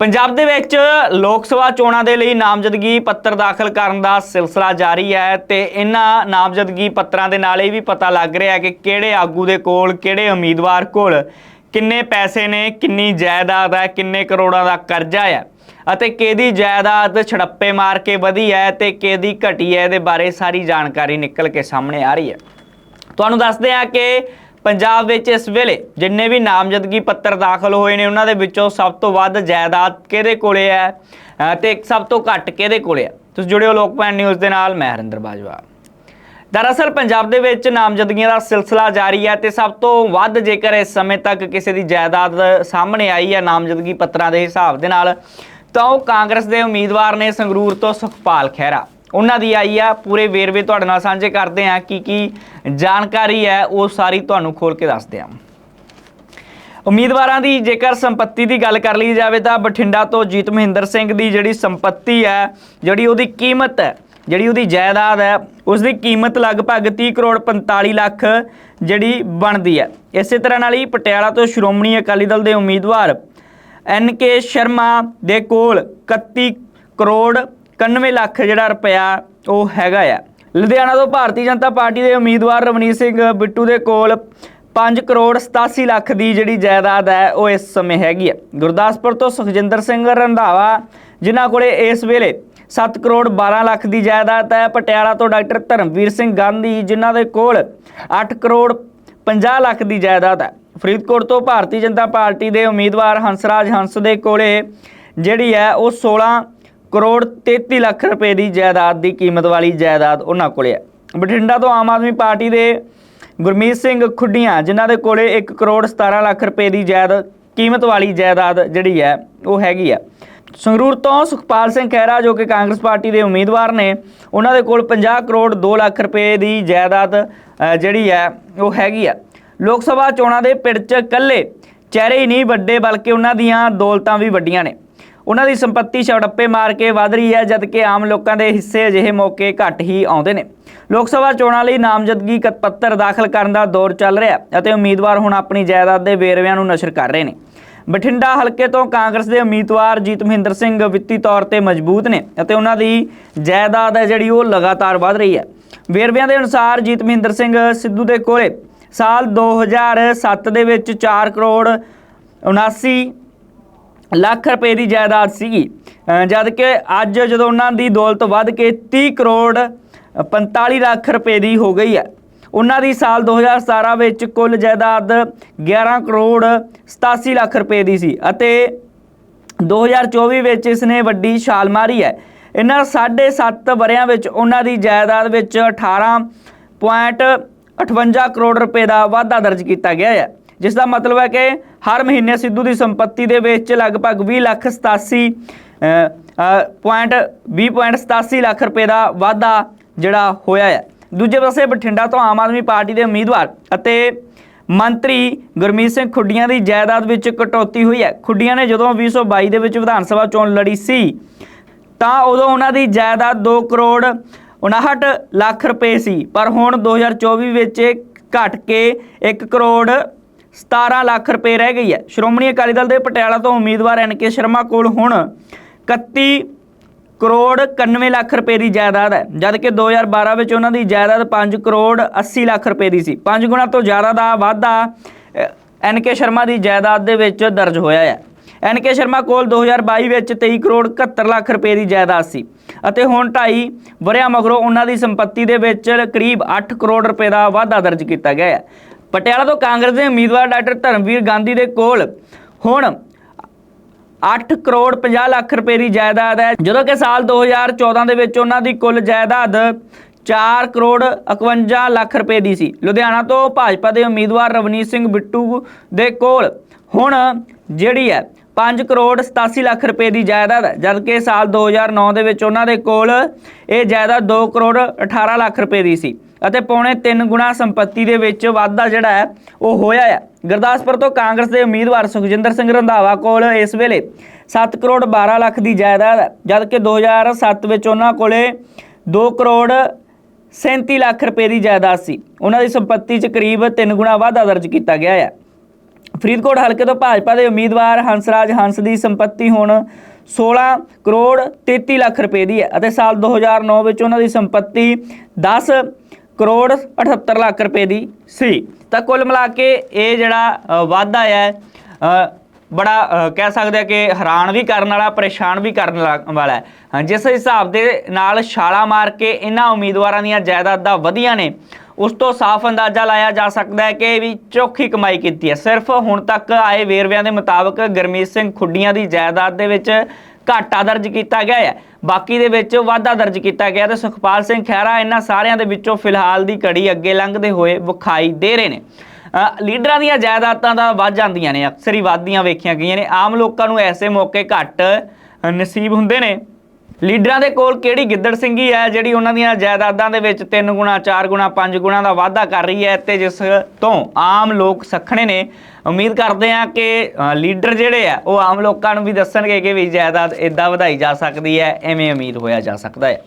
ਪੰਜਾਬ ਦੇ ਵਿੱਚ ਲੋਕ ਸਭਾ ਚੋਣਾਂ ਦੇ ਲਈ ਨਾਮਜ਼ਦਗੀ ਪੱਤਰ ਦਾਖਲ ਕਰਨ ਦਾ ਸਿਲਸਿਲਾ ਜਾਰੀ ਹੈ ਤੇ ਇਹਨਾਂ ਨਾਮਜ਼ਦਗੀ ਪੱਤਰਾਂ ਦੇ ਨਾਲ ਇਹ ਵੀ ਪਤਾ ਲੱਗ ਰਿਹਾ ਹੈ ਕਿ ਕਿਹੜੇ ਆਗੂ ਦੇ ਕੋਲ, ਕਿਹੜੇ ਉਮੀਦਵਾਰ ਕੋਲ, ਕਿੰਨੇ ਪੈਸੇ ਨੇ, ਕਿੰਨੀ ਜਾਇਦਾਦ ਹੈ, ਕਿੰਨੇ ਕਰੋੜਾਂ ਦਾ ਕਰਜ਼ਾ ਹੈ ਅਤੇ ਕਿਹਦੀ ਜਾਇਦਾਦ ਛੜੱਪੇ ਮਾਰ ਕੇ ਵਧੀ ਹੈ ਤੇ ਕਿਹਦੀ ਘਟੀ ਹੈ, ਇਹਦੇ ਬਾਰੇ ਸਾਰੀ ਜਾਣਕਾਰੀ ਨਿਕਲ ਕੇ ਸਾਹਮਣੇ ਆ ਰਹੀ ਹੈ। ਤੁਹਾਨੂੰ ਦੱਸਦੇ ਹਾਂ ਕਿ ਪੰਜਾਬ ਵਿੱਚ ਇਸ ਵੇਲੇ ਜਿੰਨੇ ਵੀ ਨਾਮਜ਼ਦਗੀ ਪੱਤਰ ਦਾਖਲ ਹੋਏ ਨੇ, ਉਹਨਾਂ ਦੇ ਵਿੱਚੋਂ ਸਭ ਤੋਂ ਵੱਧ ਜਾਇਦਾਦ ਕਿਹਦੇ ਕੋਲੇ ਹੈ? ਅਹ ਤੇ ਸਭ ਤੋਂ ਘੱਟ ਕਿਹਦੇ ਕੋਲੇ ਹੈ? ਤੁਸੀਂ ਜੁੜਿਓ ਲੋਕਪਾਲ ਨਿਊਜ਼ ਦੇ ਨਾਲ, ਮੈਂ ਹਰਿੰਦਰ ਬਾਜਵਾ। ਦਰਅਸਲ, ਪੰਜਾਬ ਦੇ ਵਿੱਚ ਨਾਮਜ਼ਦਗੀਆਂ ਦਾ ਸਿਲਸਿਲਾ ਜਾਰੀ ਹੈ ਤੇ ਸਭ ਤੋਂ ਵੱਧ ਜੇਕਰ ਇਸ ਸਮੇਂ ਤੱਕ ਕਿਸੇ ਦੀ ਜਾਇਦਾਦ ਸਾਹਮਣੇ ਆਈ ਹੈ ਨਾਮਜ਼ਦਗੀ ਪੱਤਰਾਂ ਦੇ ਹਿਸਾਬ ਦੇ ਨਾਲ, ਤਾਂ ਉਹ ਕਾਂਗਰਸ ਦੇ ਉਮੀਦਵਾਰ ਨੇ ਸੰਗਰੂਰ ਤੋਂ ਸੁਖਪਾਲ ਖਹਿਰਾ। ਉਹਨਾਂ ਦੀ ਆਈ ਆ, ਪੂਰੇ ਵੇਰਵੇ ਤੁਹਾਡੇ ਨਾਲ ਸਾਂਝੇ ਕਰਦੇ ਆ ਕੀ ਕੀ ਜਾਣਕਾਰੀ ਹੈ, ਉਹ ਸਾਰੀ ਤੁਹਾਨੂੰ ਖੋਲ ਕੇ ਦੱਸਦੇ ਆ ਉਮੀਦਵਾਰਾਂ ਦੀ ਜੇਕਰ ਸੰਪਤੀ ਦੀ ਗੱਲ ਕਰ ਲਈ ਜਾਵੇ ਤਾਂ ਬਠਿੰਡਾ ਤੋਂ ਜੀਤ ਮਹਿੰਦਰ ਸਿੰਘ ਦੀ ਜਿਹੜੀ ਸੰਪਤੀ ਹੈ, ਜਿਹੜੀ ਉਹਦੀ ਕੀਮਤ ਹੈ, ਜਿਹੜੀ ਉਹਦੀ ਜਾਇਦਾਦ ਹੈ ਉਸ ਦੀ ਕੀਮਤ ਲਗਭਗ 30 ਕਰੋੜ 45 ਲੱਖ ਜਿਹੜੀ ਬਣਦੀ ਹੈ। ਇਸੇ ਤਰ੍ਹਾਂ ਨਾਲ ਹੀ ਪਟਿਆਲਾ ਤੋਂ ਸ਼੍ਰੋਮਣੀ ਅਕਾਲੀ ਦਲ ਦੇ ਉਮੀਦਵਾਰ ਐਨ ਕੇ ਸ਼ਰਮਾ ਦੇ ਕੋਲ 31 ਕਰੋੜ 91 ਲੱਖ ਜਿਹੜਾ ਰੁਪਇਆ ਉਹ ਹੈਗਾ ਆ। ਲੁਧਿਆਣਾ ਤੋਂ ਭਾਰਤੀ ਜਨਤਾ ਪਾਰਟੀ ਦੇ ਉਮੀਦਵਾਰ ਰਵਨੀਤ ਸਿੰਘ ਬਿੱਟੂ ਦੇ ਕੋਲ 5 ਕਰੋੜ 87 ਲੱਖ ਦੀ ਜਿਹੜੀ ਜਾਇਦਾਦ ਹੈ, ਉਹ ਇਸ ਸਮੇਂ ਹੈਗੀ ਹੈ ਗੁਰਦਾਸਪੁਰ ਤੋਂ ਸੁਖਜਿੰਦਰ ਸਿੰਘ ਰੰਧਾਵਾ, ਜਿਨ੍ਹਾਂ ਕੋਲੇ ਇਸ ਵੇਲੇ 7 ਕਰੋੜ 12 ਲੱਖ ਦੀ ਜਾਇਦਾਦ ਹੈ। ਪਟਿਆਲਾ ਤੋਂ ਡਾਕਟਰ ਧਰਮਵੀਰ ਸਿੰਘ ਗਾਂਧੀ, ਜਿਨ੍ਹਾਂ ਦੇ ਕੋਲ 8 ਕਰੋੜ 50 ਲੱਖ ਦੀ ਜਾਇਦਾਦ ਹੈ। ਫਰੀਦਕੋਟ ਤੋਂ ਭਾਰਤੀ ਜਨਤਾ ਪਾਰਟੀ ਦੇ ਉਮੀਦਵਾਰ ਹੰਸਰਾਜ ਹੰਸ ਦੇ ਕੋਲੇ ਜਿਹੜੀ ਹੈ, ਉਹ 16 ਕਰੋੜ 33 ਲੱਖ ਰੁਪਏ ਦੀ ਜਾਇਦਾਦ ਦੀ ਕੀਮਤ ਵਾਲੀ ਜਾਇਦਾਦ ਉਹਨਾਂ ਕੋਲੇ ਹੈ ਬਠਿੰਡਾ ਤੋਂ ਆਮ ਆਦਮੀ ਪਾਰਟੀ ਦੇ ਗੁਰਮੀਤ ਸਿੰਘ ਖੁੱਡੀਆਂ, ਜਿਨ੍ਹਾਂ ਦੇ ਕੋਲੇ 1 ਕਰੋੜ 17 ਲੱਖ ਰੁਪਏ ਦੀ ਜਾਇਦਾਦ ਕੀਮਤ ਵਾਲੀ ਜਾਇਦਾਦ ਜਿਹੜੀ ਹੈ, ਉਹ ਹੈਗੀ ਹੈ ਸੰਗਰੂਰ ਤੋਂ ਸੁਖਪਾਲ ਸਿੰਘ ਖਹਿਰਾ, ਜੋ ਕਿ ਕਾਂਗਰਸ ਪਾਰਟੀ ਦੇ ਉਮੀਦਵਾਰ ਨੇ, ਉਹਨਾਂ ਦੇ ਕੋਲ 50 ਕਰੋੜ 2 ਲੱਖ ਰੁਪਏ ਦੀ ਜਾਇਦਾਦ ਜਿਹੜੀ ਹੈ, ਉਹ ਹੈਗੀ ਆ। ਲੋਕ ਸਭਾ ਚੋਣਾਂ ਦੇ ਪਿੜ 'ਚ ਇਕੱਲੇ ਚਿਹਰੇ ਹੀ ਨਹੀਂ ਵੱਡੇ, ਬਲਕਿ ਉਹਨਾਂ ਦੀਆਂ ਦੌਲਤਾਂ ਵੀ ਵੱਡੀਆਂ ਨੇ। ਉਹਨਾਂ ਦੀ ਸੰਪਤੀ ਛੜੱਪੇ ਮਾਰ ਕੇ ਵਧ ਰਹੀ ਹੈ, ਜਦਕਿ ਆਮ ਲੋਕਾਂ ਦੇ ਹਿੱਸੇ ਅਜਿਹੇ ਮੌਕੇ ਘੱਟ ਹੀ ਆਉਂਦੇ ਨੇ। ਲੋਕ ਸਭਾ ਚੋਣਾਂ ਲਈ ਨਾਮਜ਼ਦਗੀ ਕ- ਪੱਤਰ ਦਾਖਲ ਕਰਨ ਦਾ ਦੌਰ ਚੱਲ ਰਿਹਾ ਹੈ ਅਤੇ ਉਮੀਦਵਾਰ ਹੁਣ ਆਪਣੀ ਜਾਇਦਾਦ ਦੇ ਵੇਰਵਿਆਂ ਨੂੰ ਨਸ਼ਰ ਕਰ ਰਹੇ ਨੇ। ਬਠਿੰਡਾ ਹਲਕੇ ਤੋਂ ਕਾਂਗਰਸ ਦੇ ਉਮੀਦਵਾਰ ਜੀਤ ਮਹਿੰਦਰ ਸਿੰਘ ਵਿੱਤੀ ਤੌਰ ਤੇ ਮਜ਼ਬੂਤ ਨੇ ਅਤੇ ਉਹਨਾਂ ਦੀ ਜਾਇਦਾਦ ਹੈ ਜਿਹੜੀ ਉਹ ਲਗਾਤਾਰ ਵਧ ਰਹੀ ਹੈ। ਵੇਰਵਿਆਂ ਦੇ ਅਨੁਸਾਰ ਜੀਤ ਮਹਿੰਦਰ ਸਿੰਘ ਸਿੱਧੂ ਦੇ ਕੋਲੇ ਸਾਲ 2007 ਦੇ ਵਿੱਚ 4 ਕਰੋੜ 79 ਲੱਖ ਰੁਪਏ ਦੀ ਜਾਇਦਾਦ ਸੀਗੀ। ਅਹ ਜਦ ਕਿ ਅੱਜ ਜਦੋਂ ਉਹਨਾਂ ਦੀ ਦੌਲਤ ਵੱਧ ਕੇ 30 ਕਰੋੜ 45 ਲੱਖ ਰੁਪਏ ਦੀ ਹੋ ਗਈ ਹੈ। ਉਹਨਾਂ ਦੀ ਸਾਲ 2017 ਵਿੱਚ ਕੁੱਲ ਜਾਇਦਾਦ 11 ਕਰੋੜ 87 ਲੱਖ ਰੁਪਏ ਦੀ ਸੀ ਅਤੇ 2024 ਵਿੱਚ ਇਸ ਨੇ ਵੱਡੀ ਛਾਲ ਮਾਰੀ ਹੈ। ਇਹਨਾਂ 7.5 ਵਰਿਆਂ ਵਿੱਚ ਉਹਨਾਂ ਦੀ ਜਾਇਦਾਦ ਵਿੱਚ 18.58 ਕਰੋੜ ਰੁਪਏ ਦਾ ਵਾਧਾ ਦਰਜ ਕੀਤਾ ਗਿਆ ਹੈ। ਜਿਸ ਦਾ ਮਤਲਬ ਹੈ ਕਿ ਹਰ ਮਹੀਨੇ ਸਿੱਧੂ ਦੀ ਸੰਪਤੀ ਦੇ ਵਿੱਚ ਲਗਭਗ 20 ਲੱਖ 87 ਅ, ਅ, ਪੁਆਇੰਟ 20.87 ਲੱਖ ਰੁਪਏ ਦਾ ਵਾਧਾ ਜਿਹੜਾ ਹੋਇਆ ਹੈ ਦੂਜੇ ਪਾਸੇ ਬਠਿੰਡਾ ਤੋਂ ਆਮ ਆਦਮੀ ਪਾਰਟੀ ਦੇ ਉਮੀਦਵਾਰ ਅਤੇ ਮੰਤਰੀ ਗੁਰਮੀਤ ਸਿੰਘ ਖੁੱਡੀਆਂ ਦੀ ਜਾਇਦਾਦ ਵਿੱਚ ਕਟੌਤੀ ਹੋਈ ਹੈ। ਖੁੱਡੀਆਂ ਨੇ ਜਦੋਂ 2022 ਦੇ ਵਿੱਚ ਵਿਧਾਨ ਸਭਾ ਚੋਣ ਲੜੀ ਸੀ ਤਾਂ ਉਦੋਂ ਉਹਨਾਂ ਦੀ ਜਾਇਦਾਦ 2 ਕਰੋੜ 59 ਲੱਖ ਰੁਪਏ ਸੀ। ਪਰ ਹੁਣ 2024 ਵਿੱਚ ਇਹ ਘਟ ਕੇ 1 ਕਰੋੜ 17 ਲੱਖ ਰੁਪਏ ਰਹਿ ਗਈ ਹੈ। ਸ਼੍ਰੋਮਣੀ ਅਕਾਲੀ ਦਲ ਦੇ ਪਟਿਆਲਾ ਤੋਂ ਉਮੀਦਵਾਰ ਐਨ ਕੇ ਸ਼ਰਮਾ ਕੋਲ ਹੁਣ 31 ਕਰੋੜ 91 ਲੱਖ ਰੁਪਏ ਦੀ ਜਾਇਦਾਦ ਹੈ। ਜਦ ਕਿ 2012 ਵਿੱਚ ਉਹਨਾਂ ਦੀ ਜਾਇਦਾਦ 5 ਕਰੋੜ 80 ਲੱਖ ਰੁਪਏ ਦੀ ਸੀ। 5 ਗੁਣਾ ਤੋਂ ਜ਼ਿਆਦਾ ਦਾ ਵਾਧਾ ਐਨ ਕੇ ਸ਼ਰਮਾ ਦੀ ਜਾਇਦਾਦ ਦੇ ਵਿੱਚ ਦਰਜ ਹੋਇਆ ਹੈ। ਐਨ ਕੇ ਸ਼ਰਮਾ ਕੋਲ 2022 ਵਿੱਚ 23 ਕਰੋੜ 71 ਲੱਖ ਰੁਪਏ ਦੀ ਜਾਇਦਾਦ ਸੀ ਅਤੇ ਹੁਣ 2.5 ਵਰਿਆਂ ਮਗਰੋਂ ਉਹਨਾਂ ਦੀ ਸੰਪਤੀ ਦੇ ਵਿੱਚ ਕਰੀਬ 8 ਕਰੋੜ ਰੁਪਏ ਦਾ ਵਾਧਾ ਦਰਜ ਕੀਤਾ ਗਿਆ ਹੈ। ਪਟਿਆਲਾ ਤੋਂ ਕਾਂਗਰਸ ਦੇ ਉਮੀਦਵਾਰ ਡਾਕਟਰ ਧਰਮਵੀਰ ਗਾਂਧੀ ਦੇ ਕੋਲ ਹੁਣ 8 ਕਰੋੜ 50 ਲੱਖ ਰੁਪਏ ਦੀ ਜਾਇਦਾਦ ਹੈ। ਜਦੋਂ ਕਿ ਸਾਲ 2014 ਦੇ ਵਿੱਚ ਉਹਨਾਂ ਦੀ ਕੁੱਲ ਜਾਇਦਾਦ 4 ਕਰੋੜ 51 ਲੱਖ ਰੁਪਏ ਦੀ ਸੀ। ਲੁਧਿਆਣਾ ਤੋਂ ਭਾਜਪਾ ਦੇ ਉਮੀਦਵਾਰ ਰਵਨੀਤ ਸਿੰਘ ਬਿੱਟੂ ਦੇ ਕੋਲ ਹੁਣ ਜਿਹੜੀ ਹੈ 5 ਕਰੋੜ 87 ਲੱਖ ਰੁਪਏ ਦੀ ਜਾਇਦਾਦ ਹੈ, ਜਦਕਿ ਸਾਲ 2009 ਦੇ ਵਿੱਚ ਉਹਨਾਂ ਦੇ ਕੋਲ ਇਹ ਜਾਇਦਾਦ 2 ਕਰੋੜ 18 ਲੱਖ ਰੁਪਏ ਦੀ ਸੀ ਅਤੇ ਪੌਣੇ 3 ਗੁਣਾ ਸੰਪਤੀ ਦੇ ਵਿੱਚ ਵਾਧਾ ਜਿਹੜਾ ਹੈ, ਉਹ ਹੋਇਆ ਹੈ ਗੁਰਦਾਸਪੁਰ ਤੋਂ ਕਾਂਗਰਸ ਦੇ ਉਮੀਦਵਾਰ ਸੁਖਜਿੰਦਰ ਸਿੰਘ ਰੰਧਾਵਾ ਕੋਲ ਇਸ ਵੇਲੇ 7 ਕਰੋੜ 12 ਲੱਖ ਦੀ ਜਾਇਦਾਦ ਹੈ, ਜਦਕਿ 2007 ਵਿੱਚ ਉਹਨਾਂ ਕੋਲੇ 2 ਕਰੋੜ 37 ਲੱਖ ਰੁਪਏ ਦੀ ਜਾਇਦਾਦ ਸੀ। ਉਹਨਾਂ ਦੀ ਸੰਪਤੀ 'ਚ ਕਰੀਬ 3 ਗੁਣਾ ਵਾਧਾ ਦਰਜ ਕੀਤਾ ਗਿਆ ਹੈ ਫਰੀਦਕੋਟ ਹਲਕੇ ਤੋਂ ਭਾਜਪਾ ਦੇ ਉਮੀਦਵਾਰ ਹੰਸਰਾਜ ਹੰਸ ਦੀ ਸੰਪਤੀ ਹੁਣ 16 ਕਰੋੜ 33 ਲੱਖ ਰੁਪਏ ਦੀ ਹੈ ਅਤੇ ਸਾਲ 2009 ਵਿੱਚ ਉਹਨਾਂ ਦੀ ਸੰਪਤੀ 10 ਕਰੋੜ 78 ਲੱਖ ਰੁਪਏ ਦੀ ਸੀ। ਤਾਂ ਕੁੱਲ ਮਿਲਾ ਕੇ ਇਹ ਜਿਹੜਾ ਵਾਧਾ ਹੈ ਬੜਾ ਕਹਿ ਸਕਦੇ ਆ ਕਿ ਹੈਰਾਨ ਵੀ ਕਰਨ ਵਾਲਾ, ਪਰੇਸ਼ਾਨ ਵੀ ਕਰਨ ਲਾ- ਵਾਲਾ ਹੈ। ਜਿਸ ਹਿਸਾਬ ਦੇ ਨਾਲ ਛਾਲਾ ਮਾਰ ਕੇ ਇਹਨਾਂ ਉਮੀਦਵਾਰਾਂ ਦੀਆਂ ਜਾਇਦਾਦਾਂ ਵਧੀਆਂ ਨੇ ਉਸ ਤੋਂ ਸਾਫ਼ ਅੰਦਾਜ਼ਾ ਲਾਇਆ ਜਾ ਸਕਦਾ ਹੈ ਕਿ ਵੀ ਚੌਖੀ ਕਮਾਈ ਕੀਤੀ ਹੈ। ਸਿਰਫ ਹੁਣ ਤੱਕ ਆਏ ਵੇਰਵਿਆਂ ਦੇ ਮੁਤਾਬਕ ਗਰਮੀਤ ਸਿੰਘ ਖੁੱਡੀਆਂ ਦੀ ਜਾਇਦਾਦ ਦੇ ਵਿੱਚ ਘਾਟਾ ਦਰਜ ਕੀਤਾ ਗਿਆ ਹੈ। ਬਾਕੀ ਦੇ ਵਿੱਚ ਵਾਧਾ ਦਰਜ ਕੀਤਾ ਗਿਆ ਤੇ ਸੁਖਪਾਲ ਸਿੰਘ ਖਹਿਰਾ ਇਹਨਾਂ ਸਾਰਿਆਂ ਦੇ ਵਿੱਚੋਂ ਫਿਲਹਾਲ ਦੀ ਘੜੀ ਅੱਗੇ ਲੰਘਦੇ ਹੋਏ ਵਿਖਾਈ ਦੇ ਰਹੇ ਨੇ। ਲੀਡਰਾਂ ਦੀਆਂ ਜਾਇਦਾਦਾਂ ਤਾਂ ਵੱਧ ਜਾਂਦੀਆਂ ਨੇ, ਅਕਸਰ ਹੀ ਵੱਧਦੀਆਂ ਵੇਖੀਆਂ ਗਈਆਂ ਨੇ। ਆਮ ਲੋਕਾਂ ਨੂੰ ਐਸੇ ਮੌਕੇ ਘੱਟ ਨਸੀਬ ਹੁੰਦੇ ਨੇ। ਲੀਡਰਾਂ ਦੇ ਕੋਲ ਕਿਹੜੀ ਗਿੱਦੜ ਸਿੰਘੀ ਹੈ, ਜਿਹੜੀ ਉਹਨਾਂ ਦੀਆਂ ਜਾਇਦਾਦਾਂ ਦੇ ਵਿੱਚ 3 ਗੁਣਾ 4 ਗੁਣਾ 5 ਗੁਣਾ ਦਾ ਵਾਧਾ ਕਰ ਰਹੀ ਹੈ ਤੇ ਜਿਸ ਤੋਂ ਆਮ ਲੋਕ ਸਖਣੇ ਨੇ। ਉਮੀਦ ਕਰਦੇ ਆ ਕਿ ਲੀਡਰ ਜਿਹੜੇ ਆ, ਉਹ ਆਮ ਲੋਕਾਂ ਨੂੰ ਵੀ ਦੱਸਣਗੇ ਕਿ ਵੀ ਜਾਇਦਾਦ ਇਦਾਂ ਵਧਾਈ ਜਾ ਸਕਦੀ ਹੈ, ਐਵੇਂ ਉਮੀਦ ਹੋਇਆ ਜਾ ਸਕਦਾ ਹੈ।